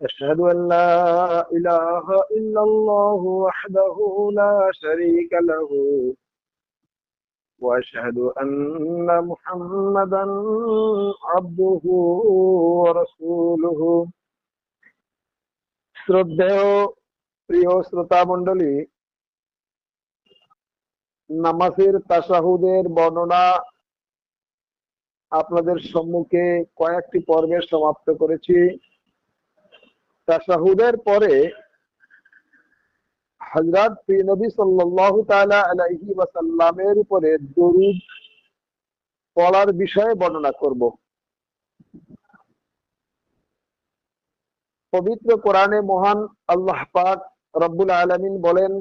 أشهد أن لا إله إلا الله وحده لا شريك له وأشهد أن محمدا عبده ورسوله শ্রদ্ধেয় প্রিয় শ্রোতা মন্ডলী নামাজের তাসাহুদের বর্ণনা আপনাদের সম্মুখে কয়েকটি পর্বে সমাপ্ত করেছি তাসাহুদের পরে হজরত নবী সাল্লাল্লাহু তাআলা আলাইহি ওয়াসাল্লামের উপরে দরুদ পড়ার বিষয়ে বর্ণনা করব পবিত্র কোরআনে মহান আল্লাহ পাক রব্বুল আলামিন বলেন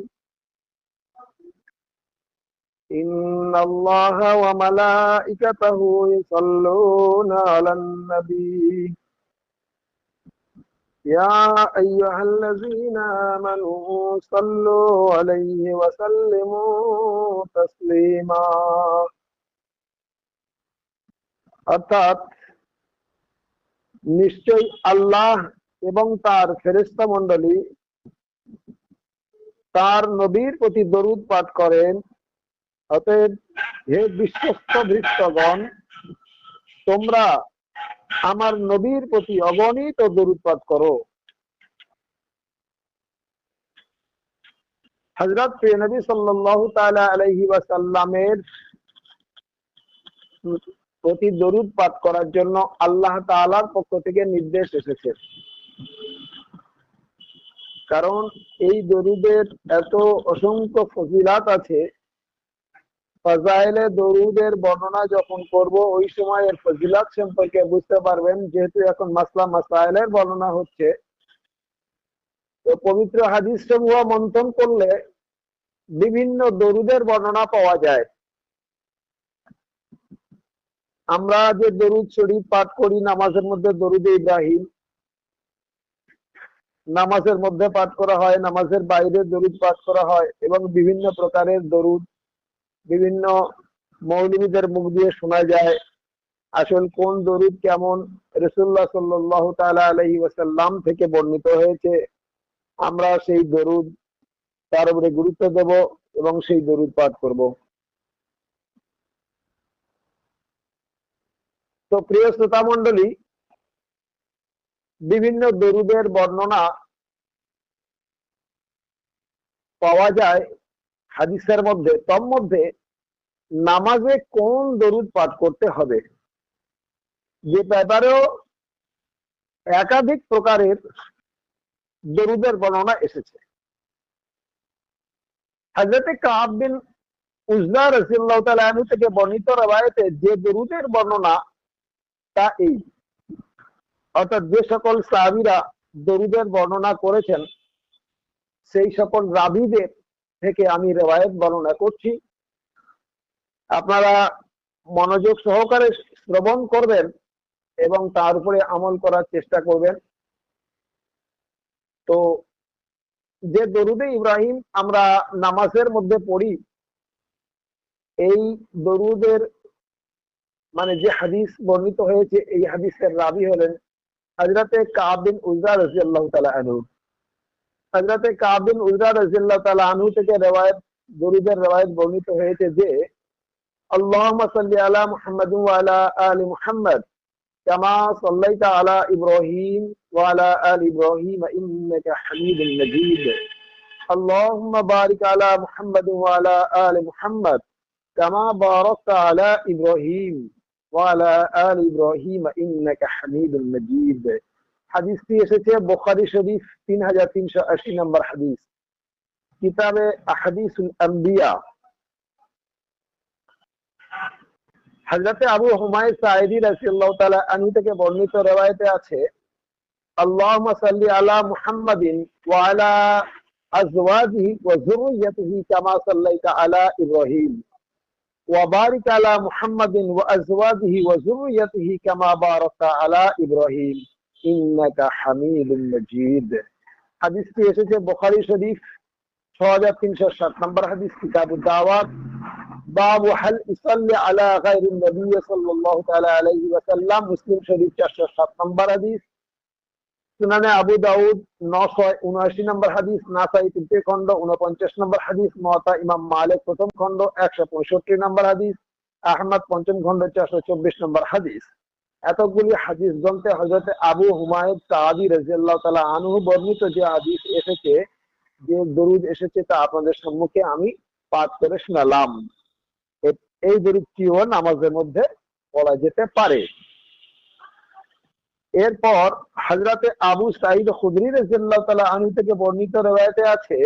إن الله وملائكته يصلون على النبي يا أيها الذين آمنوا صلوا عليه وسلموا تسليما অর্থাৎ নিশ্চয় আল্লাহ এবং তার ফেরেস্তা মন্ডলী তার নবীর প্রতি দরুদ পাঠ করেন অতএব হে বিশ্বস্ত ভৃষ্টগণ তোমরা আমার নবীর প্রতি অগণিত দরুদ পাঠ করো। হজরত প্রিয় নবী সাল্লাল্লাহু তাআলা আলাইহি ওয়াসাল্লামের প্রতি দরুদ পাঠ করার জন্য আল্লাহ তাআলার পক্ষ থেকে নির্দেশ এসেছে। কারণ এই দরুদের এত অসংখ্য ফজিলাত আছে ফাজাইলে দরুদের বর্ণনা যখন করব, ওই সময় এর ফজিলাত সম্পর্কে বুঝতে পারবেন, যেহেতু এখন মাসলা মাসাইলের বর্ণনা হচ্ছে। তো পবিত্র হাদিস সমূহ মন্থন করলে বিভিন্ন দরুদের বর্ণনা পাওয়া যায়। আমরা যে দরুদ শরীফ পাঠ করি, নামাজের মধ্যে দরুদে ইব্রাহিম। নামাজের মধ্যে পাঠ করা হয়, নামাজের বাইরে দরুদ পাঠ করা হয় এবং বিভিন্ন প্রকারের দরুদ বিভিন্ন মৌলবীদের মুখ দিয়ে শোনা যায়, আসল কোন দরুদ কেমন? রসুল্লাহ সাল্লাহ তালা আলহি ওয়াসাল্লাম থেকে বর্ণিত হয়েছে, আমরা সেই দরুদ তার উপরে গুরুত্ব দেব এবং সেই দরুদ পাঠ করব। তো প্রিয় শ্রোতা মন্ডলী বিভিন্ন দরুদের বর্ণনা পাওয়া যায় হাদিসের মধ্যে তোর মধ্যে নামাজে কোন দরুদ পাঠ করতে হবে? যে ব্যাপারেও একাধিক প্রকারের দরুদের বর্ণনা এসেছে। হাজরতে কাব বিন উজলা রসিল্লাহ তালু থেকে বর্ণিত রবায়তে যে দরুদের বর্ণনা তা এই। অর্থাৎ যে সকল সাহাবিরা দরুদের বর্ণনা করেছেন, সেই সকল রাবিদের থেকে আমি রেওয়ায়ত বর্ণনা করছি। আপনারা মনোযোগ সহকারে শ্রবণ করবেন এবং তার উপরে আমল করার চেষ্টা করবেন। তো যে দরুদে ইব্রাহিম আমরা নামাজের মধ্যে পড়ি, এই দরুদের মানে যে হাদিস বর্ণিত হয়েছে, এই হাদিসের রাবি হলেন হাজরাতে কাবিন উজরা রাজি আল্লাহ তালা আনহু। হজরতে কাবিন উজরা রাজিল্লাহ তালা আনহু থেকে রেওয়ায়ত দরুদের রেওয়ায়ত বর্ণিত হয়েছে যে আল্লাহুম্মা সাল্লি আলা মুহাম্মাদ ওয়া আলা আলি মুহাম্মাদ কামা সাল্লাইতা আলা ইব্রাহিম ওয়া আলা আলি ইব্রাহিম ইন্নাকা হামিদুম মাজিদ اللهم بارك على محمد وعلى آل محمد كما باركت على إبراهيم وعلى آل إبراهيم إنك حميد مجيد হাদিসটি এসেছে বোখারি শরীফ তিন হাজার তিনশো আশি নম্বর হাদিস। কিতাবে হাদিসুল আম্বিয়া হজরতে আবু হুমায় সাইদি রাসিয়াল্লাহু তাআলা আনহু থেকে বর্ণিত রওয়ায়েতে আছে, আল্লাহুম্মা সাল্লি আলা মুহাম্মাদিন ওয়া আলা আজওয়াজিহি ওয়া যুররিয়াতিহি কামা সাল্লাইতা আলা ইব্রাহিম। ওয়া বারিক আলা মুহাম্মাদিন ওয়া আজওয়াজিহি ওয়া যুররিয়াতিহি কামা বারাকতা আলা ইব্রাহিম। ইন্নাকা হামিদুম হাদিসটি এসেছে বুখারী শরীফ 6307 নম্বর হাদিস কিতাবুদ দাওয়াত। বাবু হাল ইসাল্লি আলা গায়রিন নবী সাল্লাল্লাহু তাআলা আলাইহি ওয়াসাল্লাম, মুসলিম শরীফ 407 নম্বর হাদিস। আবু দাউদ নশয় উনআশি, নম্বর হাদিস। খণ্ড উনপঞ্চাশ নম্বর হাদিস। ইমাম মালিক প্রথম খণ্ড একশো পঁয়ষট্টি, নম্বর হাদিস। আহমদ পঞ্চম খণ্ড চারশো চব্বিশ, নম্বর হাদিস। এতগুলি হাদিস গ্রন্থে হজরত আবু হুমায়ুদ সাহাবি রাজিয়াল্লাহ তালা আনহু বর্ণিত যে হাদিস এসেছে, যে দরুদ এসেছে তা আপনাদের সম্মুখে আমি পাঠ করে শোনালাম। এই দরুদটিও নামাজের মধ্যে বলা যেতে পারে। এরপর হজরতে আবু সাইদ খুদরি রাজিয়াল্লাহু তাআলা আনহু থেকে বর্ণিত রওয়ায়াতে আছে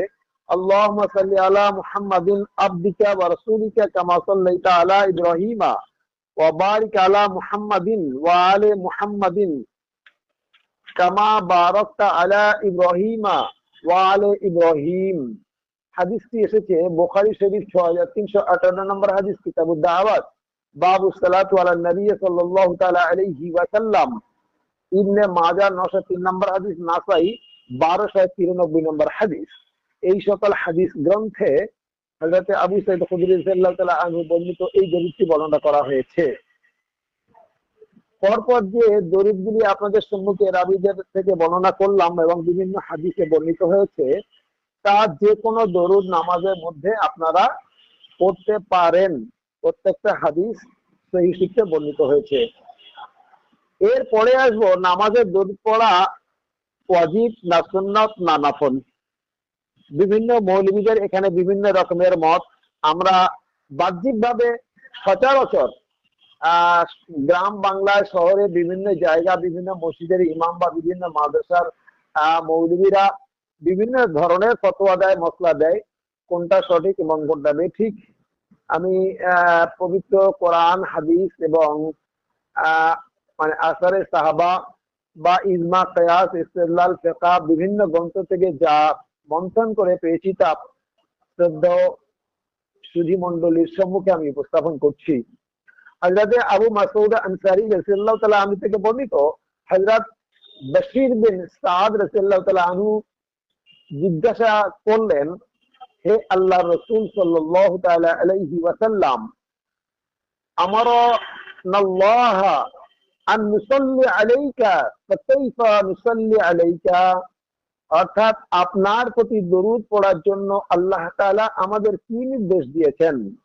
আল্লাহ সাল্লি আলা মুহাম্মাদিন আবদিকা ওয়া রাসূলিকা কামা আলা ইব্রাহিমা। কামা বারাকতা আলা ইব্রাহিমা ওয়া আলি ইব্রাহিম হাদিসটি এসেছে? বুখারী শরীফ 6358 নম্বর হাদিস, কিতাবুদ দাওয়াত। বাবু সালাতু নবী সাল্লাল্লাহু তাআলা আলাইহি ইবনে মাজা নশো তিন নম্বর হাদিস, নাসাই বারোশো তিরানব্বই নম্বর হাদিস। এই সকল হাদিস গ্রন্থে হজরত আবু সাইদ খুদরি সাল্লাহ আনহু বর্ণিত এই দরিদ্রটি বর্ণনা করা হয়েছে। পরপর যে দরিদ্রগুলি আপনাদের সম্মুখে রাবিদের থেকে বর্ণনা করলাম এবং বিভিন্ন হাদিসে বর্ণিত হয়েছে, তা যে কোনো দরুদ নামাজের মধ্যে আপনারা পড়তে পারেন। প্রত্যেকটা হাদিস সেই সূত্রে বর্ণিত হয়েছে। এরপরে আসব, নামাজের দরুদ পড়া ওয়াজিব না সুন্নত না নাফল? বিভিন্ন মৌলবীদের এখানে বিভিন্ন রকমের মত। আমরা বাহ্যিকভাবে সচরাচর গ্রাম বাংলায় শহরে বিভিন্ন জায়গা, বিভিন্ন মসজিদের ইমাম বা বিভিন্ন মাদ্রাসার মৌলবীরা বিভিন্ন ধরনের ফতোয়া দেয় মশলা দেয়, কোনটা সঠিক এবং কোনটা ঠিক আমি পবিত্র কোরআন, হাদিস এবং মানে আসারে সাহাবা বা ইজমা, কয়াস ইস্তেলাল ফেকা বিভিন্ন গ্রন্থ থেকে যা মন্থন করে পেয়েছি তা শ্রদ্ধা সুধি মন্ডলীর সম্মুখে আমি উপস্থাপন করছি। হজরতে আবু মাসুদ আনসারি রসিল্লাহ তালা আমি থেকে বর্ণিত হজরত বশির বিন সাদ রসিল্লাহ তালা আনু জিজ্ঞাসা করলেন, হে আল্লাহ রসুল সাল্লাহ তালা আলাইহি ওয়াসাল্লাম, আমার আন নুসল্লি আলাইকা ফাকাইফা নুসল্লি আলাইকা? অর্থাৎ আপনার প্রতি দরুদ পড়ার জন্য আল্লাহ তাআলা আমাদের কি নির্দেশ দিয়েছেন?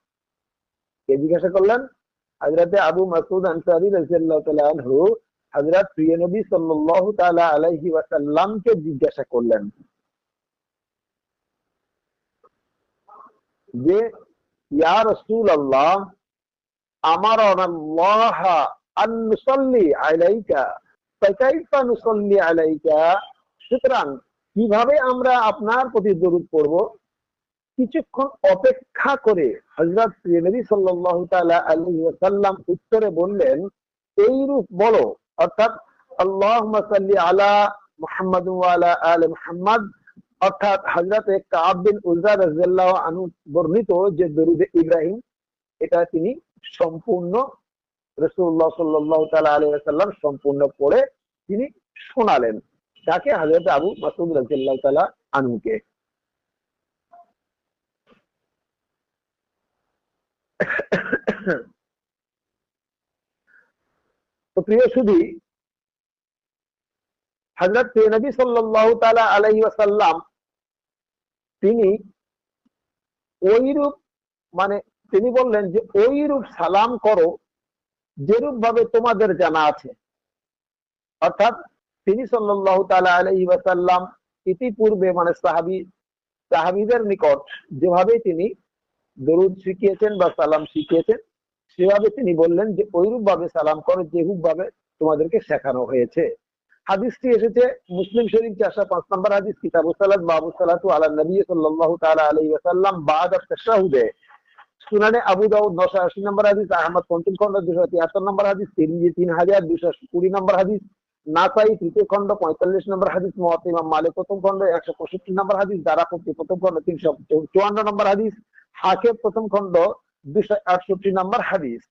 কে জিজ্ঞাসা করলেন? হযরতে আবু মাসউদ আনসারী আনহু, হযরত প্রিয় নবী তাআলা আলাইহি ওয়াসাল্লামকে জিজ্ঞাসা করলেন যে, ইয়া রাসূলুল্লাহ আমার আল্লাহ সুতরাং কীভাবে আমরা আপনার প্রতি দরুদ পড়ব? কিছুক্ষণ অপেক্ষা করে হজরত নবী সাল্লাল্লাহু তাআলা আলাইহি ওয়াসাল্লাম উত্তরে বললেন এই রূপ বলো। অর্থাৎ, আল্লাহুম্মা সাল্লি আলা মুহাম্মাদ ওয়া আলা আলি মুহাম্মাদ। অর্থাৎ, হযরত কাব বিন উযা রাদিয়াল্লাহু আনহু বর্ণিত যে দরুদ ইব্রাহিম, এটা তিনি সম্পূর্ণ রসুল্লাহ সাল্লাহ তালা আলী সাল্লাম সম্পূর্ণ পড়ে তিনি শোনালেন। তাকে হাজরত আবু মাসুদ রাজিয়াল্লাহ তালা আনুকে প্রিয় শুধু হজরত নবী সাল্লাহ তালা তিনি ওইরূপ মানে তিনি বললেন যে ওইরূপ সালাম করো যেরূপ ভাবে তোমাদের জানা আছে। অর্থাৎ তিনি সাল্লাহ তালা আলহি ওয়াসাল্লাম ইতিপূর্বে মানে সাহাবি, সাহাবিদের নিকট যেভাবে তিনি দরুদ শিখিয়েছেন বা সালাম শিখিয়েছেন, সেভাবে তিনি বললেন যে ওইরূপ ভাবে সালাম করো যেরূপ ভাবে তোমাদেরকে শেখানো হয়েছে। হাদিসটি এসেছে মুসলিম শরীফ চারশো পাঁচ নম্বর হাদিস কিতাবু সালাদ বাবু সালাতু আলা নবী সাল্লাহ তালা আলহি ওয়াসাল্লাম বাদ তাশাহুদে। সুনানে আবু দাউদ নশো আশি নম্বর হাদিস, আহমদ পঞ্চম খন্ড দুশো তিয়াত্তর নম্বর হাদিস, তিরমিজি তিন হাজার দুশো কুড়ি নম্বর হাদিস নাসাই তৃতীয় খন্ড পঁয়তাল্লিশ নম্বর হাদিস মহাত ইমাম মালিক প্রথম খন্ড একশো পঁয়ষট্টি নম্বর হাদিস দারাপতি প্রথম খন্ড তিনশো চুয়ান্ন নম্বর হাদিস হাকেব প্রথম খন্ড দুশো আটষট্টি নম্বর হাদিস।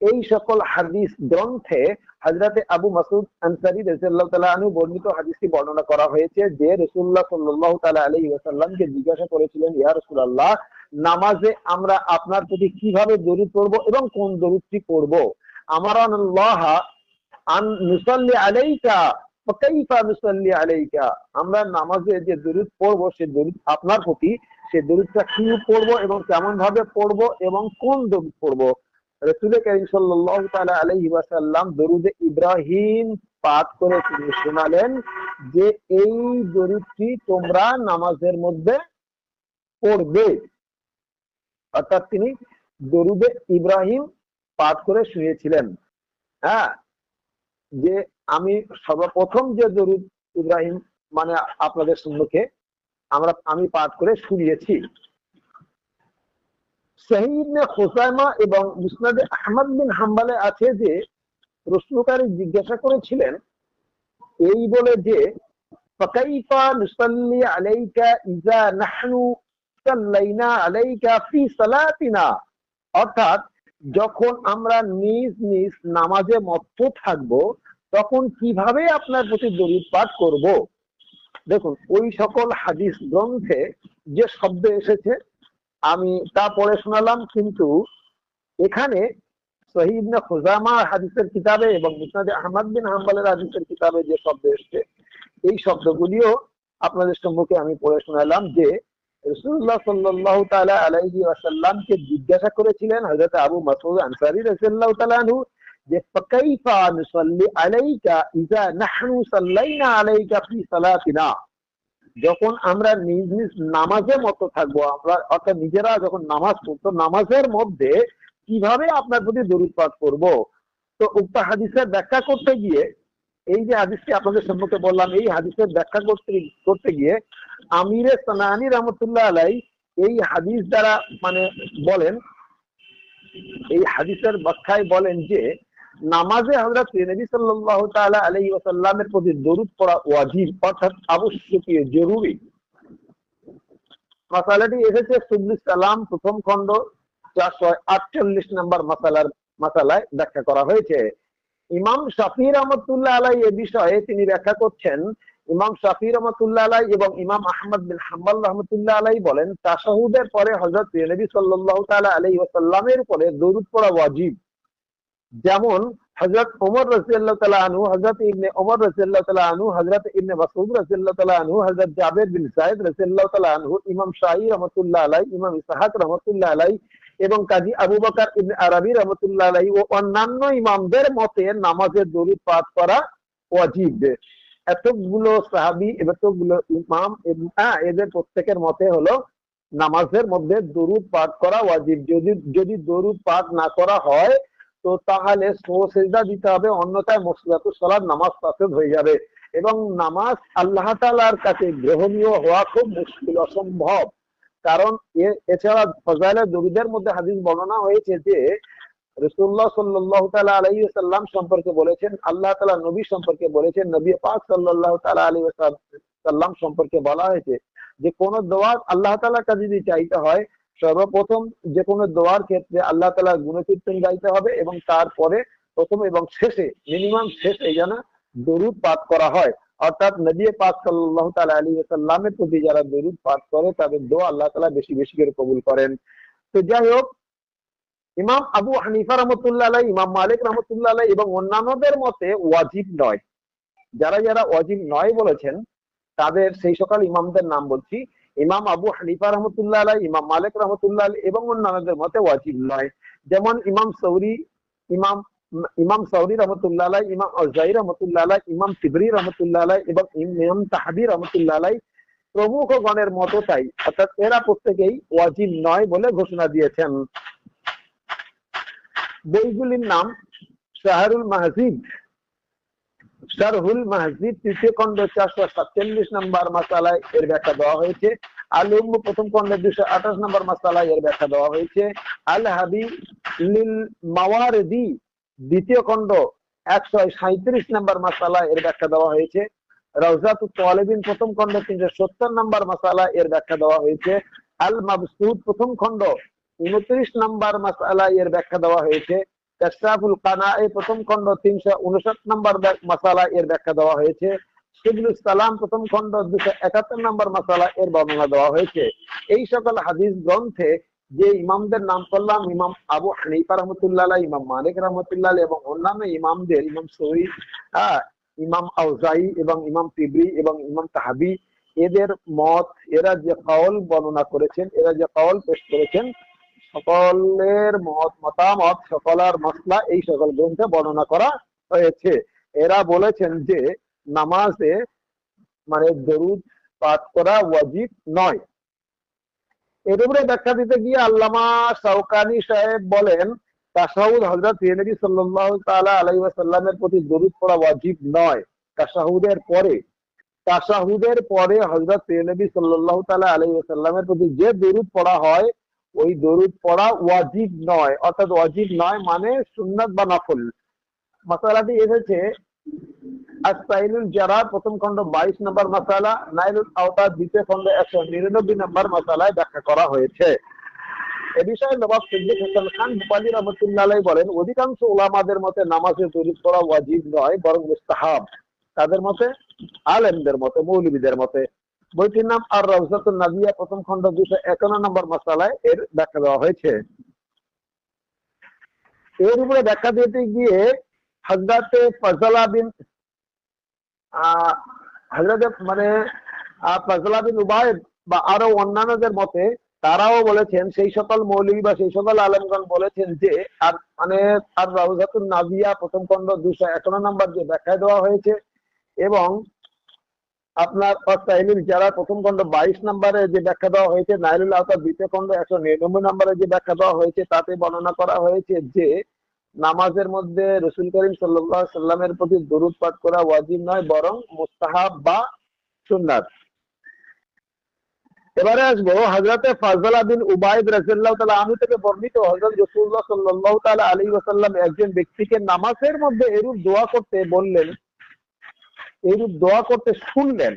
এই সকল হাদিস গ্রন্থে হাজরাতে আবু মাসুদ আনসারি রসুল্লাহ তালা আনু বর্ণিত হাদিসটি বর্ণনা করা হয়েছে যে রসুল্লাহ সাল্লাহ তালা আলী ওয়াসাল্লামকে জিজ্ঞাসা করেছিলেন, ইয়া রসুল্লাহ নামাজে আমরা আপনার প্রতি কীভাবে দরুদ পড়ব এবং কোন দরুদটি পড়ব? আমার আল্লাহ আমরা নামাজে যে দরুদ পড়ব, সে দরুদ আপনার প্রতি, সে দরুদটা কি পড়ব এবং কেমন ভাবে পড়ব এবং কোন দরুদ পড়ব? রসুল করিম সাল্লাল্লাহু তাআলা আলাইহি ওয়াসাল্লাম দরুদে ইব্রাহিম পাঠ করে তিনি শোনালেন যে এই দরুদটি তোমরা নামাজের মধ্যে পড়বে। অর্থাৎ তিনি দরুদে ইব্রাহিম পাঠ করে শুয়েছিলেন। হ্যাঁ যে আমি সর্বপ্রথম যে দরুদ ইব্রাহিম মানে আপনাদের সম্মুখে আমরা, আমি পাঠ করে শুনিয়েছি। এবং মুসনাদে আহমদ বিন হাম্বালে আছে যে প্রশ্নকারী জিজ্ঞাসা করেছিলেন এই বলে যে আলাইকা ইজা ফি সালাতিনা? অর্থাৎ যখন আমরা নিজ নিজ নামাজে মত্ত থাকব, তখন কীভাবে আপনার প্রতি দরুদ পাঠ করব? দেখুন, ওই সকল হাদিস গ্রন্থে যে শব্দ এসেছে, আমি তা পড়ে শোনালাম, কিন্তু এখানে সহিবনে খুজামা হাদিসের কিতাবে এবং মুসনাদে আহমদ বিন হাম্বালের হাদিসের কিতাবে যে শব্দ এসছে, এই শব্দগুলিও আপনাদের সম্মুখে আমি পড়ে শোনালাম যে যখন আমরা নিজ নিজ নামাজে মতো থাকব, আমরা অর্থাৎ নিজেরা যখন নামাজ পড়তো, নামাজের মধ্যে কীভাবে আপনার প্রতি দরুদ পাঠ করব? তো উক্ত হাদিসের ব্যাখ্যা করতে গিয়ে এই যে হাদিসটি আপনাদের সম্মুখে বললাম, এই হাদিসের ব্যাখ্যা করতে করতে গিয়ে আমিরে সানানি রহমতুল্লাহ আলাই এই হাদিস দ্বারা মানে বলেন, এই হাদিসের ব্যাখ্যায় বলেন যে নামাজে হজরত নবী সাল্লাল্লাহু তাআলা আলাইহি ওয়াসাল্লামের প্রতি দরুদ পড়া ওয়াজিব, অর্থাৎ আবশ্যকীয়, জরুরি। মাসালাটি এসেছে সুবলি সালাম প্রথম খণ্ড, চারশো আটচল্লিশ নম্বর মাসালার মাসালায় ব্যাখ্যা করা হয়েছে। ইমাম শাফি রহমতুল্লাহ আলাই এ বিষয়ে তিনি ব্যাখ্যা করছেন, ইমাম শাফি রহমতুল্লাহ আলাই এবং ইমাম আহমদ বিন হাম্বাল রহমতুল্লাহ আলাই বলেন, তাশাহুদের পরে হজরত নবী সাল্লাল্লাহু তাআলা আলাইহি ওয়াসাল্লামের উপরে দরুদ পড়া ওয়াজিব। যেমন হজরত ওমর রাজিয়াল্লাহ তালা আনহু হজরত ইবনে ওমর রাজিয়াল্লাহ তালা আনহু হজরত ইবনে মাসুদ রাজিয়াল্লাহ তালা আনহু হজরত জাবের বিন সাইদ রাজিয়াল্লাহ তালা আনহু, ইমাম শাহী রহমতুল্লাহ আলাই ইমাম ইসাহাক রহমতুল্লাহ আলাই এবং কাজী আবু বকর ইবনে আরবি রহমতুল্লাহ আলাই ও অন্যান্য ইমামদের মতে নামাজের দরুদ পাঠ করা ওয়াজিব এতগুলো সাহাবি এতগুলো ইমাম হ্যাঁ এদের প্রত্যেকের মতে হলো নামাজের মধ্যে দরুদ পাঠ করা ওয়াজিব। যদি যদি দরুদ পাঠ না করা হয়, তো তাহলে সেজদা দিতে হবে, অন্যথায় মসলাতু সালাদ নামাজ ফাসেদ হয়ে যাবে। এবং নামাজ আল্লাহ তালার কাছে গ্রহণীয় হওয়া খুব মুশকিল, অসম্ভব। কারণ এছাড়া ফজাইলে দরুদের মধ্যে হাদিস বর্ণনা হয়েছে যে রসুল্লাহ সাল্লাহ তালা আলাই সাল্লাম সম্পর্কে বলেছেন, আল্লাহ তালা নবী সম্পর্কে বলেছেন, নবী পাক সাল্লাহ তালা আলী সাল্লাম সম্পর্কে বলা হয়েছে যে কোন দোয়া আল্লাহ তালার কাছে যদি চাইতে হয়, সর্বপ্রথম যে কোনো দোয়ার ক্ষেত্রে আল্লাহ তালা গুণকীর্তন গাইতে হবে এবং তারপরে প্রথম এবং শেষে, মিনিমাম শেষে যেন দরুদ পাঠ করা হয়। অর্থাৎ নবী পাক সাল্লাহ তালা আলী সাল্লামের প্রতি যারা দরুদ পাঠ করে, তাদের দোয়া আল্লাহ তালা বেশি বেশি করে কবুল করেন। তো যাই হোক, ইমাম আবু হানিফা রহমতুল্লাহ আলাই ইমাম মালিক রহমতুল্লাহ আলাই এবং অন্যান্যদের মতে ওয়াজিব নয়। যারা যারা ওয়াজিব নয় বলেছেন, তাদের সেই সকল ইমামদের নাম বলছি। ইমাম আবু হানিফা রহমতুল্লাহ আলাই ইমাম মালিক রহমতুল্লাহ আলাই এবং অন্যান্যদের মতে ওয়াজিব নয়। যেমন ইমাম সৌরি, ইমাম ইমাম সৌরি রহমতুল্লাহ আলাই ইমাম আজাই রহমতুল্লাহ আলাই ইমাম তিবরি রহমতুল্লাহ আলাই এবং ইমাম তাহাবি রহমতুল্লাহ আলাই প্রমুখ গণের মতো তাই। অর্থাৎ এরা প্রত্যেকেই ওয়াজিব নয় বলে ঘোষণা দিয়েছেন। বইগুলির নাম শাহরুল মাহজিদ। শারহুল মাহজিদ তৃতীয় খণ্ড চারশো সাতচল্লিশ নম্বর মাসালায় এর ব্যাখ্যা দেওয়া হয়েছে। আলুম প্রথম খণ্ডের দুশো আঠাশ নম্বর মাসালায় এর ব্যাখ্যা দেওয়া হয়েছে। আল হাবি লিল মাওয়ারদি দ্বিতীয় খণ্ড, একশো সাঁত্রিশ নম্বর মাসালা এর ব্যাখ্যা দেওয়া হয়েছে। রওজাত তোয়ালিবিন প্রথম খণ্ড, তিনশো সত্তর নম্বর মাসালা এর ব্যাখ্যা দেওয়া হয়েছে। আল মাবসুদ প্রথম খণ্ড, উনত্রিশ নম্বর মাসালা এর ব্যাখ্যা দেওয়া হয়েছে। কাশাফুল কানায়ে প্রথম খণ্ড, তিনশো উনষাট নম্বর মাসালা এর ব্যাখ্যা দেওয়া হয়েছে। শিবুল সালাম প্রথম খণ্ড, দুশো একাত্তর নম্বর মাসালা এর বর্ণনা দেওয়া হয়েছে। এই সকল হাদিস গ্রন্থে যে ইমামদের নাম করলাম, ইমাম আবু হানিফা রহমতুল্লাহ ইমাম মালিক রহমতুল্লাহ এবং অন্যান্য ইমামদের, ইমাম সহি ইমাম আউজাই এবং ইমাম তিবরি এবং ইমাম তাহাবি, এদের মত, এরা যে কওল বর্ণনা করেছেন, এরা যে কওল পেশ করেছেন, সকলের মত, মতামত সকলার মশলা এই সকল গ্রন্থে বর্ণনা করা হয়েছে। এরা বলেছেন যে নামাজে মানে দরুদ পাঠ করা ওয়াজিব নয়। এর উপরে ব্যাখ্যা দিতে গিয়ে আল্লামা সাউকানি সাহেব বলেন তাসাহুদ হজরত নবী সাল্লাল্লাহু তাআলা আলাইহি সাল্লামের প্রতি দরুদ পড়া ওয়াজিব নয়। তাসাহুদের পরে তাসাহুদের পরে হজরত নবী সাল্লাল্লাহু তাআলা আলাইহি ওয়াসাল্লামের প্রতি যে দরুদ পড়া হয়, ওই দরুদ পড়া ওয়াজিব নয়। অর্থাৎ ওয়াজিব নয় মানে সুন্নাত বা নফল। মাসালাটি এসেছে আস্তাইলুল জারা প্রথম খণ্ড বাইশ নম্বর মাসালা নাইলুল দ্বিতীয় খণ্ড একশো নিরানব্বই নম্বর মাসালায় ব্যাখ্যা করা হয়েছে। এ বিষয়ে নবাব সিদ্দিক খান রহমতুল্লাহ বলেন, অধিকাংশ ওলামাদের মতে করা ওয়াজিব নয়, বরং মুস্তাহাব। তাদের মতে আলেমদের মতে, মৌলবীদের মতে। বইটির নাম আর রওজাতুল নাদিয়া প্রথম খণ্ড দুশো একান্ন নম্বর মাসালায় এর ব্যাখ্যা দেওয়া হয়েছে। এর উপরে ব্যাখ্যা দিতে গিয়ে ফজলা বিন হজরত মানে ফজলা বিন উবায়দ বা আরও অন্যান্যদের মতে তারাও বলেছেন, সেই সকল মৌলী বা সেই সকল আলমগণ বলেছেন যে আর মানে আর রাউজাতুল নাজিয়া প্রথম খণ্ড দুশো একান্ন নম্বর যে ব্যাখ্যা দেওয়া হয়েছে এবং আপনার তাইলিল যারা প্রথম খণ্ড বাইশ নম্বরে যে ব্যাখ্যা দেওয়া হয়েছে নাইলুল আওতার দ্বিতীয় খণ্ড একশো নিরানব্বই নম্বরে যে ব্যাখ্যা দেওয়া হয়েছে, তাতে বর্ণনা করা হয়েছে যে নামাজের মধ্যে রসুল করিম সাল্লাহ সাল্লামের প্রতি দরুদ পাঠ করা ওয়াজিব নয়, বরং মুস্তাহাব বা সুন্নাত। এবারে আসব হজরতে ফাজলা বিন উবায়দ রাজিল্লাহ তালা আমি থেকে বর্ণিত হজরত রসুল্লাহ সাল্লাহ তালা আলী ওসাল্লাম একজন ব্যক্তিকে নামাজের মধ্যে এরূপ দোয়া করতে বললেন, এরূপ দোয়া করতে শুনলেন।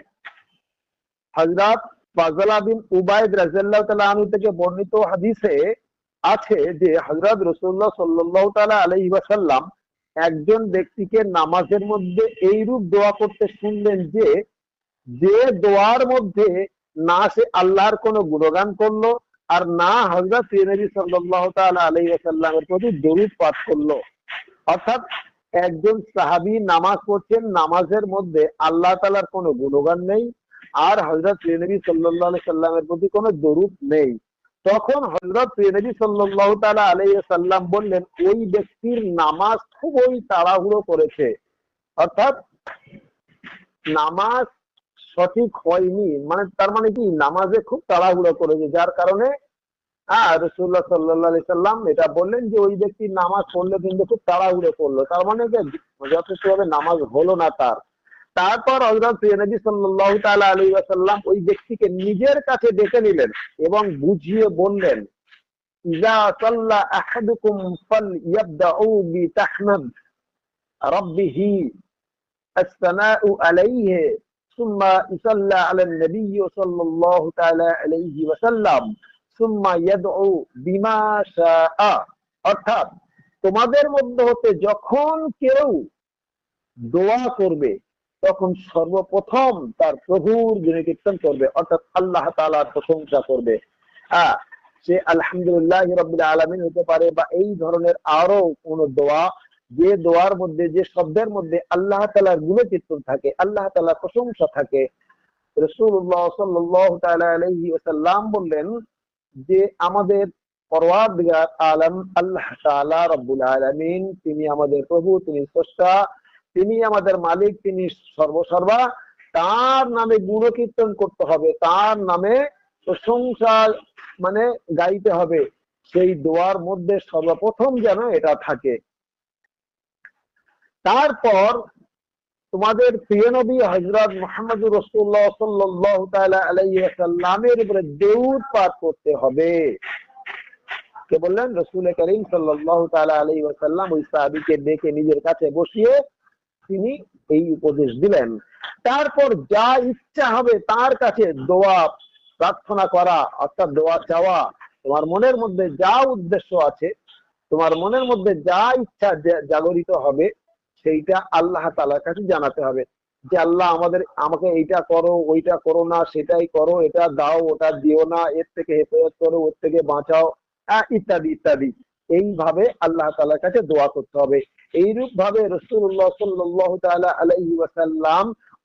হজরত ফাজলা বিন উবায়দ রাজিল্লাহ তালা আমি থেকে বর্ণিত হাদিসে আছে যে হজরত রসুল্লাহ সাল্লাহ তালা আলহি ওয়াসাল্লাম একজন ব্যক্তিকে নামাজের মধ্যে এইরূপ দোয়া করতে শুনলেন যে যে দোয়ার মধ্যে না সে আল্লাহর কোনো গুণগান করল আর না হজরত নবী সাল্লাহ তালা আলহি ওয়াসাল্লামের প্রতি দরুদ পাঠ করল। অর্থাৎ একজন সাহাবি নামাজ পড়ছেন, নামাজের মধ্যে আল্লাহ তালার কোনো গুণগান নেই আর হজরত নবী সাল্লাহ সাল্লামের প্রতি কোনো দরুদ নেই। তখন হজরত নবী সাল্লাহ তালা আলাইসাল্লাম বললেন, ওই ব্যক্তির নামাজ খুবই তাড়াহুড়ো করেছে। অর্থাৎ নামাজ সঠিক হয়নি মানে তার মানে কি? নামাজে খুব তাড়াহুড়ো করেছে, যার কারণে হ্যাঁ রসুল্লাহ সাল্লাহ সাল্লাম এটা বললেন যে, ওই ব্যক্তি নামাজ পড়লে কিন্তু খুব তাড়াহুড়ো করল। তার মানে যথেষ্ট ভাবে নামাজ হলো না তার। তারপর হজরত নবী সাল্লাহ তালা আলী আসাল্লাম ওই ব্যক্তিকে নিজের কাছে ডেকে নিলেন এবং বুঝিয়ে বললেন ইজা সাল্লা আহাদুকুম ফালইয়াবদাউ বিতাহমাদ রাব্বিহি الثناء عليه ثم يصلى على النبي صلى الله تعالى عليه وسلم ثم يدعو بما شاء অর্থাৎ তোমাদের মধ্যে হতে যখন কেউ দোয়া করবে তখন সর্বপ্রথম তার প্রভুর গুণে কীর্তন করবে, অর্থাৎ আল্লাহ তালার প্রশংসা করবে। হ্যাঁ সে আলহামদুলিল্লাহ রবিল আলমিন হতে পারে বা এই ধরনের আরও কোন দোয়া, যে দোয়ার মধ্যে, যে শব্দের মধ্যে আল্লাহ তালার গুণে কীর্তন থাকে, আল্লাহ তালার প্রশংসা থাকে। রসুল্লাহ সাল্লাহ আলহি ওসাল্লাম বললেন যে, আমাদের পরওয়ার আলম আল্লাহ তালা আলমিন, তিনি আমাদের প্রভু, তিনি স্রষ্টা তিনি আমাদের মালিক, তিনি সর্বসর্বা। তার নামে গুণকীর্তন করতে হবে, তার নামে প্রশংসা মানে গাইতে হবে। সেই দোয়ার মধ্যে সর্বপ্রথম যেন এটা থাকে। তারপর তোমাদের প্রিয় নবী হজরত মোহাম্মদ রসুল্লাহ সাল্লাহ আলাইসাল্লামের উপরে দেউদ পাঠ করতে হবে। কে বললেন? রসুল করিম সাল্লাহ তালা আলাই ওই সাহাবিকে ডেকে নিজের কাছে বসিয়ে তিনি এই উপদেশ দিলেন। তারপর যা ইচ্ছা হবে তার কাছে দোয়া, প্রার্থনা করা, অর্থাৎ দোয়া চাওয়া। তোমার মনের মধ্যে যা উদ্দেশ্য আছে, তোমার মনের মধ্যে যা ইচ্ছা জাগরিত হবে, সেইটা আল্লাহ তালার কাছে জানাতে হবে। যে আল্লাহ আমাদের, আমাকে এইটা করো, ওইটা করো না, সেটাই করো, এটা দাও, ওটা দিও না, এর থেকে হেফাজত করো, ওর থেকে বাঁচাও ইত্যাদি ইত্যাদি। এইভাবে আল্লাহ তালার কাছে দোয়া করতে হবে। এইরূপ ভাবে রসুল্লাহ সাল্লাহ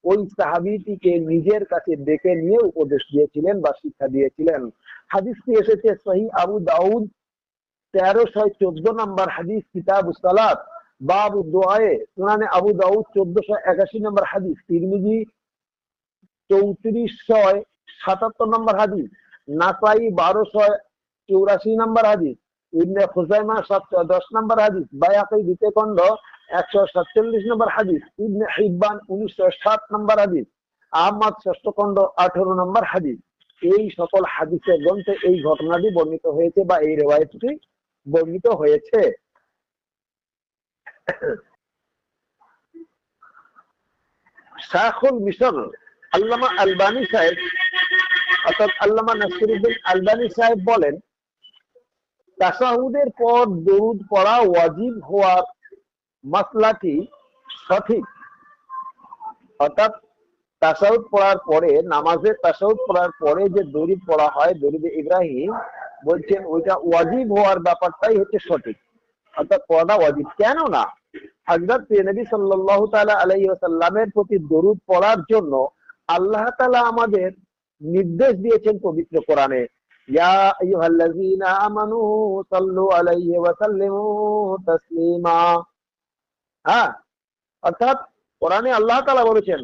ওই সাহাবিটিকে নিজের কাছে ডেকে নিয়ে উপদেশ দিয়েছিলেন বা শিক্ষা দিয়েছিলেন। হাদিসটি এসেছে সহি আবু দাউদ তেরোশো চোদ্দ নম্বর হাদিস কিতাব সালাত। বাবু দোয়ায়ে সুনানে আবু দাউদ চোদ্দশো একাশি নম্বর হাদিস। তিরমিজি চৌত্রিশশো সাতাত্তর নম্বর হাদিস। নাসাই বারোশো চৌরাশি নম্বর হাদিস। ইবনে খুজাইমা সাতশো দশ নম্বর হাদিস বায়াকি দ্বিতীয় একশো সাতচল্লিশ নম্বর হাদিস, ইবনে উনিশশো সাত নম্বর হাদিস, আহমদ নম্বর হাদিস। এই সকল হাদিসের গ্রন্থে এই ঘটনাটি বর্ণিত হয়েছে বা এই রেওয়ায়তটি বর্ণিত হয়েছে। শাহুল মিশর আল্লামা আলবানি সাহেব, অর্থাৎ আল্লামা নাসিরুদ্দিন আলবানি সাহেব বলেন তাসাহুদের পর দরুদ পড়া ওয়াজিব হওয়ার মাসলাটি সঠিক। অর্থাৎ তাসাউদ পড়ার পরে, নামাজে তাসাউদ পড়ার পরে যে দরুদ পড়া হয়, দরুদ ইব্রাহিম বলছেন, ওইটা ওয়াজিব হওয়ার ব্যাপারটাই হচ্ছে সঠিক। অর্থাৎ পড়াটা ওয়াজিব। কেন না? হজরত নবী সাল্লাল্লাহু তাআলা আলাইহি প্রতি দরুদ পড়ার জন্য আল্লাহ তাআলা আমাদের নির্দেশ দিয়েছেন পবিত্র কোরআনে। ইয়া আইয়ুহাল্লাযীনা আমানু সাল্লু আলাইহি ওয়া সাল্লিমু তাসলিমা হ্যাঁ অর্থাৎ কোরআনে আল্লাহ তাআলা বলেছেন,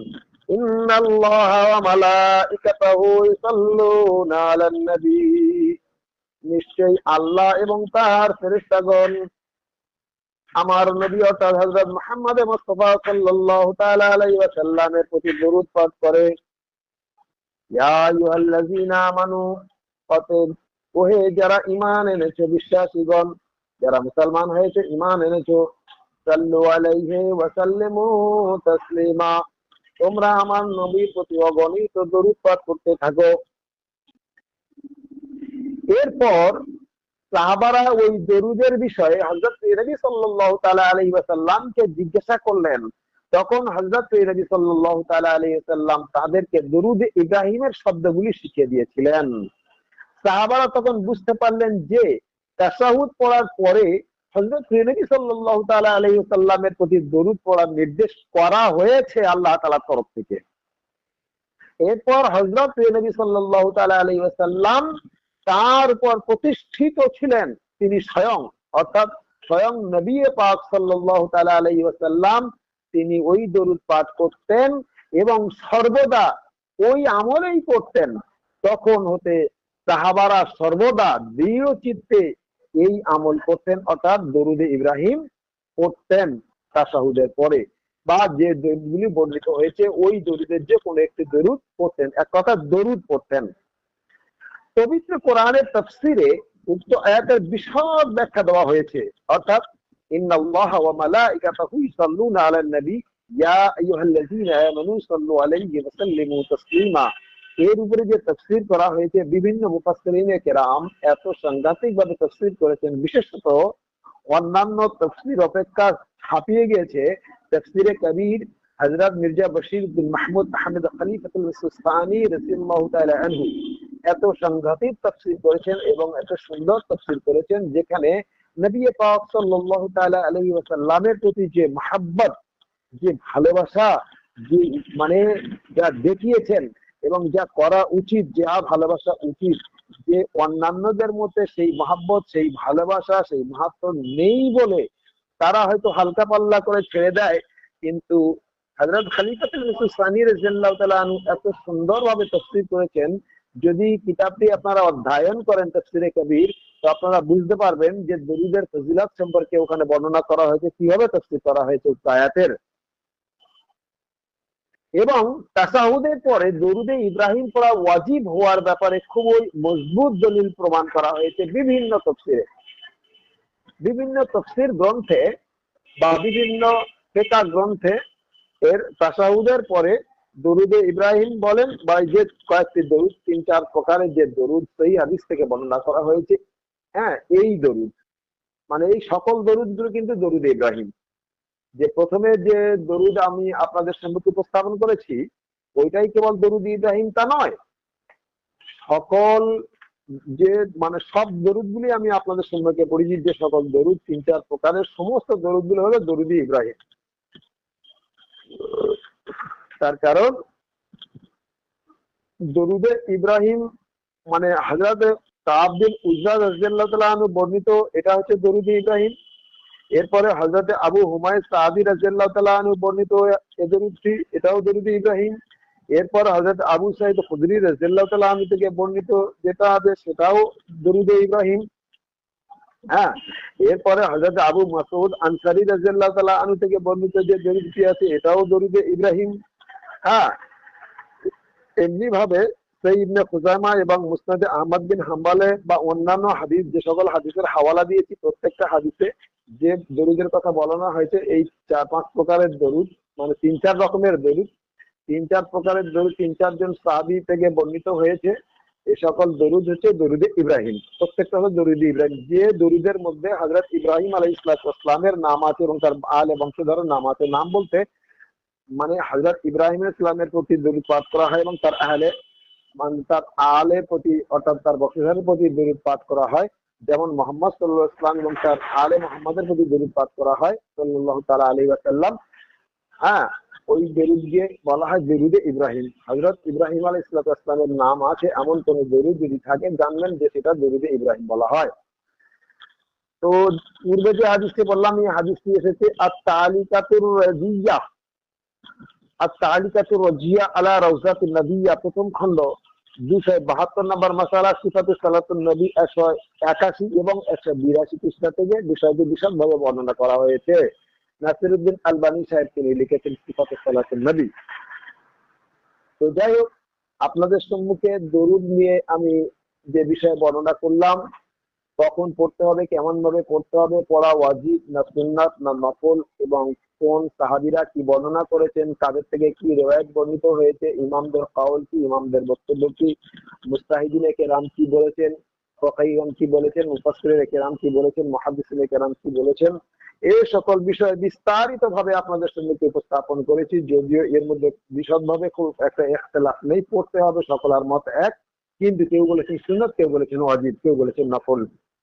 ইন্নাল্লাহা ওয়া মালাইকাতাহু ইউসাল্লুনা আলান নবী। নিশ্চয়ই আল্লাহ এবং তার ফেরেশতাগণ আমার নবী অর্থাৎ হযরত মুহাম্মদ মুস্তাফা সাল্লাল্লাহু তাআলা আলাইহি ওয়াসাল্লামের প্রতি দরুদ পাঠ করে, ইয়া আইয়ুহাল্লাযীনা আমানু অতএব ওহে যারা ঈমান এনেছো, বিশ্বাসীগণ, যারা মুসলমান হয়েছে, ঈমান এনেছো তোমরা আমার নবীর প্রতি অগণিত দরুদ পাঠ করতে থাকো। এরপর সাহাবারা ওই দরুদের বিষয়ে হজরত নবী সাল্লাল্লাহু তাআলা আলাইহি ওয়াসাল্লামকে জিজ্ঞাসা করলেন। তখন হজরত নবী সাল্লাল্লাহু তাআলা আলাইহি ওয়াসাল্লাম তাদেরকে দরুদ ইব্রাহিমের শব্দগুলি শিখিয়ে দিয়েছিলেন। সাহাবারা তখন বুঝতে পারলেন যে তাশাহুদ পড়ার পরে হজরত নবী সাল্লাল্লাহু তাআলা আলাইহি ওয়াসাল্লামের প্রতি দরুদ পড়ার নির্দেশ করা হয়েছে আল্লাহ তাআলার তরফ থেকে। এরপর হজরত নবী সাল্লাল্লাহু তাআলা আলাইহি ওয়াসাল্লাম তার উপর প্রতিষ্ঠিত ছিলেন। তিনি স্বয়ং, অর্থাৎ স্বয়ং নবী পাক সাল্লাল্লাহু তাআলা আলাইহি ওয়াসাল্লাম তিনি ওই দরুদ পাঠ করতেন এবং সর্বদা ওই আমলেই করতেন। তখন হতে সাহাবারা সর্বদা দৃঢ় চিত্তে এই আমল করতেন, অর্থাৎ দরুদে ইব্রাহিম পড়তেন তাসাহুদের পরে। বা যে দরুদগুলি বর্ণিত হয়েছে, ওই দরুদের যে কোনো একটি দরুদ পড়তেন, এক কথা দরুদ পড়তেন। পবিত্র কোরআনের তফসিরে উক্ত আয়াতের বিশদ ব্যাখ্যা দেওয়া হয়েছে, অর্থাৎ, ইন্নাল্লাহ ওয়া মালাইকাতাহু ইউসাল্লুনা আলান নবী ইয়া আইয়ুহাল্লাযীনা আমানু সাল্লু আলাইহি ওয়া সাল্লিমু তাসলিমা। এর উপরে যে তফসির করা হয়েছে, বিভিন্ন মুফাসসিরিনে কেরাম এত সাংঘাতিক ভাবে তফসির করেছেন, বিশেষত অন্যান্য তফসির অপেক্ষা ছাপিয়ে গিয়েছে, তফসিরে কবির হযরত মির্জা বশির বিন মাহমুদ আহমেদ খলিফাতুল সুস্তানি এত সাংঘাতিক তফসির করেছেন এবং এত সুন্দর তফসির করেছেন, যেখানে নবী পাক সাল্লাল্লাহু তাআলা আলাইহি প্রতি যে মহাব্বত, যে ভালোবাসা, যে মানে যা দেখিয়েছেন এবং যা করা উচিত, যা ভালোবাসা উচিত, যে অন্যান্যদের মধ্যে সেই মহাব্বত, সেই ভালোবাসা, সেই মাহাত্ম নেই বলে তারা হয়তো হালকা পাল্লা করে ছেড়ে দেয়, কিন্তু হযরত খলিফাতুল সানি রাদিয়াল্লাহু তাআলা এত সুন্দরভাবে তফসির করেছেন, যদি কিতাবটি আপনারা অধ্যয়ন করেন তফসিরে কবির, তো আপনারা বুঝতে পারবেন যে দরুদের ফজিলত সম্পর্কে ওখানে বর্ণনা করা হয়েছে, কীভাবে তফসির করা হয়েছে আয়াতের। এবং তাসাহুদের পরে দরুদে ইব্রাহিম পড়া ওয়াজিব হওয়ার ব্যাপারে খুবই মজবুত দলিল প্রমাণ করা হয়েছে বিভিন্ন তফসিরে। বিভিন্ন তফসির গ্রন্থে বা বিভিন্ন ফেকা গ্রন্থে এর তাসাহুদের পরে দরুদে ইব্রাহিম বলেন, বা যে কয়েকটি দরুদ, তিন চার প্রকারের যে দরুদ, সেই হাদিস থেকে বর্ণনা করা হয়েছে। হ্যাঁ এই দরুদ মানে এই সকল দরুদগুলো কিন্তু দরুদ ইব্রাহিম। যে প্রথমে যে দরুদ আমি আপনাদের সম্মুখে উপস্থাপন করেছি, ওইটাই কেবল দরুদ ইব্রাহিম তা নয়। সকল যে মানে সব দরুদ গুলি আমি আপনাদের সম্পর্কে পড়েছি, যে সকল দরুদ তিন চার প্রকারের সমস্ত দরুদগুলো হলো দরুদি ইব্রাহিম। তার কারণ, দরুদে ইব্রাহিম মানে হাজরাত কাবদিন উজরাদ রাজিয়াল্লাহ বর্ণিত, এটা হচ্ছে দরুদি ইব্রাহিম। এরপরে হজরতে আবু হুমায়ুন সাহাবি রাজিয়াল্লাহ তালু বর্ণিত এ দরুদটি এটাও দরুদি ইব্রাহিম। এরপর হজরত আবু সাইদ খুদরি রাজিয়াল্লাহ তালু থেকে বর্ণিত যেটা আছে সেটাও দরুদে ইব্রাহিম। হ্যাঁ এরপরে হজরত আবু মাসুদ আনসারি রাজিয়াল্লাহ তালা আনু থেকে বর্ণিত যে দরুদটি আছে, এটাও দরুদে ইব্রাহিম। হ্যাঁ এমনি ভাবে সেই ইবনে খুজামা এবং মুসনাদে আহমদ বিন হাম্বালে বা অন্যান্য হাদিস, যে সকল হাদিসের হাওয়ালা দিয়েছি প্রত্যেকটা হাদিসে যে দরুদের কথা বলানো হয়েছে, এই চার পাঁচ প্রকারের দরুদ মানে তিন চার রকমের দরুদ। তিন চার প্রকারের দরুদ, তিন চারজন সাহাবি থেকে বর্ণিত হয়েছে। এই সকল দরুদ হচ্ছে দরুদে ইব্রাহিম। প্রত্যেকটা হলো দরুদ ইব্রাহিম। যে দরুদের মধ্যে হজরত ইব্রাহিম আলাই ইসলামের নাম আছে এবং তার আল বংশধরের নাম আছে। নাম বলতে মানে হজরত ইব্রাহিম ইসলামের প্রতি দরুদ পাঠ করা হয় এবং তার আহলে মানে তার আলের প্রতি, অর্থাৎ তার বংশধরের প্রতি দরুদ পাঠ করা হয়। যেমন মোহাম্মদ সাল্লাহ ইসলাম এবং তার আলে মোহাম্মদের প্রতি দরুদ পাঠ করা হয় সাল্লাহ তালা আলী আসাল্লাম হ্যাঁ ওই দরুদকে বলা হয় দরুদে ইব্রাহিম। হজরত ইব্রাহিম আলী ইসলামের নাম আছে এমন কোন দরুদ যদি থাকে, জানবেন যে সেটা দরুদে ইব্রাহিম বলা হয়। তো পূর্বে যে হাদিসটি বললাম, এই হাদিসটি এসেছে আর তালিকাতুর রাজিয়া। আর তালিকাতুর রাজিয়া আলা রওজাত নবিয়া, প্রথম খণ্ড। দুশো বাহাত্তর নম্বর সালাতুন নবী একশো একাশি এবং একশো বিরাশি থেকে বিষয়টি বর্ণনা করা হয়েছে। নাসিরুদ্দিন আলবানী সাহেব তিনি লিখেছেন সালাতুন নবী। তো যাই হোক, আপনাদের সম্মুখে দরুদ নিয়ে আমি যে বিষয়ে বর্ণনা করলাম, কখন পড়তে হবে কেমন ভাবে পড়তে হবে, পড়া ওয়াজিব না সুন্নাত না নফল এবং কোন সাহাবিরা কি বর্ণনা করেছেন তাদের থেকে কি রেওয়ায়ত বর্ণিত হয়েছে, ইমামদের কাউল কি, ইমামদের বক্তব্য কি, মুস্তাহিদিন কেরাম কি বলেছেন ফকাইগান কি বলেছেন, মুফাসসির কেরাম কি বলেছেন মুহাদ্দিসিন কেরাম কি বলেছেন এই সকল বিষয়ে বিস্তারিত ভাবে আপনাদের সঙ্গে উপস্থাপন করেছি, যদিও এর মধ্যে বিশদ ভাবে খুব একটা একতলাফ নেই, পড়তে হবে সকলার মত এক, কিন্তু কেউ বলেছেন সুন্নত, কেউ বলেছেন অজিত কেউ বলেছেন নফল,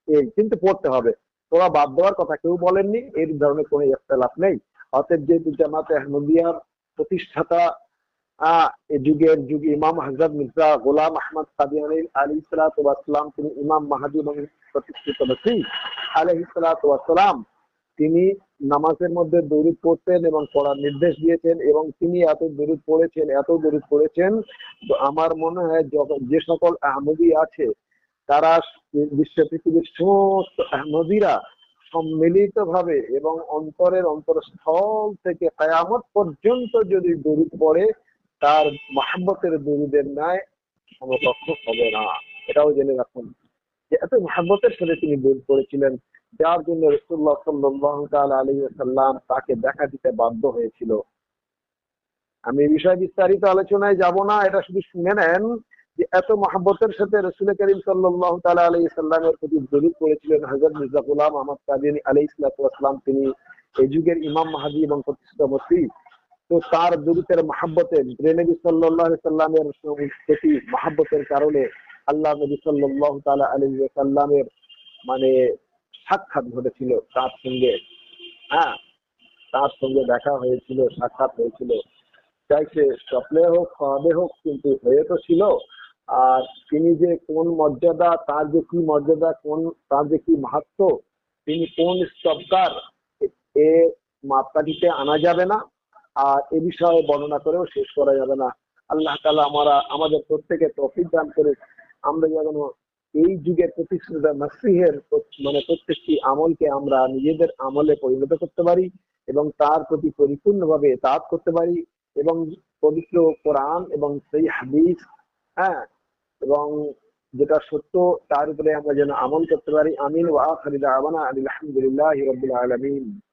এই কিন্তু পড়তে হবে। তোরা বাদ দেওয়ার কথা কেউ বলেননি এর ধরনের কোনো একতলাফ নেই। অতএব যেহেতু জামাতে আহমদিয়ার প্রতিষ্ঠাতা যুগের যুগ ইমাম হজরত মির্জা গোলাম আহমদ কাদিয়ানি আলী সালাতাম তিনি ইমাম এবং প্রতিষ্ঠিত নসি আলহ সালাতাম তিনি নামাজের মধ্যে দরুদ পড়তেন এবং পড়ার নির্দেশ দিয়েছেন এবং তিনি এত দরুদ পড়েছেন, এত দরুদ পড়েছেন আমার মনে হয় যে সকল আহমদি আছে, তারা বিশ্ব পৃথিবীর সমস্ত আহমদিরা সম্মিলিত ভাবে এবং অন্তরের অন্তরস্থল থেকে কায়ামত পর্যন্ত যদি দরুদ পড়ে, তার মহাব্বতের দরুদের ন্যায় সমকক্ষ হবে না। এটাও জেনে রাখুন যে এত মহাব্বতের সাথে তিনি দরুদ পড়েছিলেন, যার জন্য রসুল্লাহ সাল্লাহ আলী সাল্লাম তাকে দেখা দিতে বাধ্য হয়েছিল। আমি এই বিষয়ে বিস্তারিত আলোচনায় যাব না, এটা শুধু শুনে নেন যে এত মহাব্বতের সাথে রসুল করিম সাল্লাহ তালা আলি সাল্লামের প্রতি দলিত করেছিলেন হজরত মির্জা গুলাম আহমদ কাদিনী আলি ইসলাতাম তিনি এই যুগের ইমাম, মাহাদি এবং প্রতিষ্ঠিত মসি তো তার দরিতের মহাব্বতে নবী সাল্লাহ সাল্লামের প্রতি মহাব্বতের কারণে আল্লাহ নবী সাল্লাহ তালা আলী সাল্লামের মানে সাক্ষাৎ ঘটেছিল তার সঙ্গে। হ্যাঁ তার সঙ্গে দেখা হয়েছিল, সাক্ষাৎ হয়েছিল। চাইছে স্বপ্নে হোক, খাওয়াবে হোক, কিন্তু হয়ে তো ছিল। আর তিনি যে কোন মর্যাদা, তার যে কি মর্যাদা, কোন, তার যে কি মাহাত্ম, তিনি কোন স্তবকার এ মাপকাঠিতে আনা যাবে না আর এ বিষয়ে বর্ণনা করেও শেষ করা যাবে না। আল্লাহ তালা আমরা, আমাদের প্রত্যেকে তফিক দান করে আমরা যেন এই যুগের প্রতিষ্ঠিত নাসিহের মানে প্রত্যেকটি আমলকে আমরা নিজেদের আমলে পরিণত করতে পারি এবং তার প্রতি পরিপূর্ণভাবে তাপ করতে পারি এবং পবিত্র কোরআন এবং সেই হাদিস হ্যাঁ এবং যেটা সত্য, তার উপরে আমরা যেন আমল করতে পারি। আমিন ওয়া আখির দাওয়ানা আলহামদুলিল্লাহ রাব্বিল আলামিন।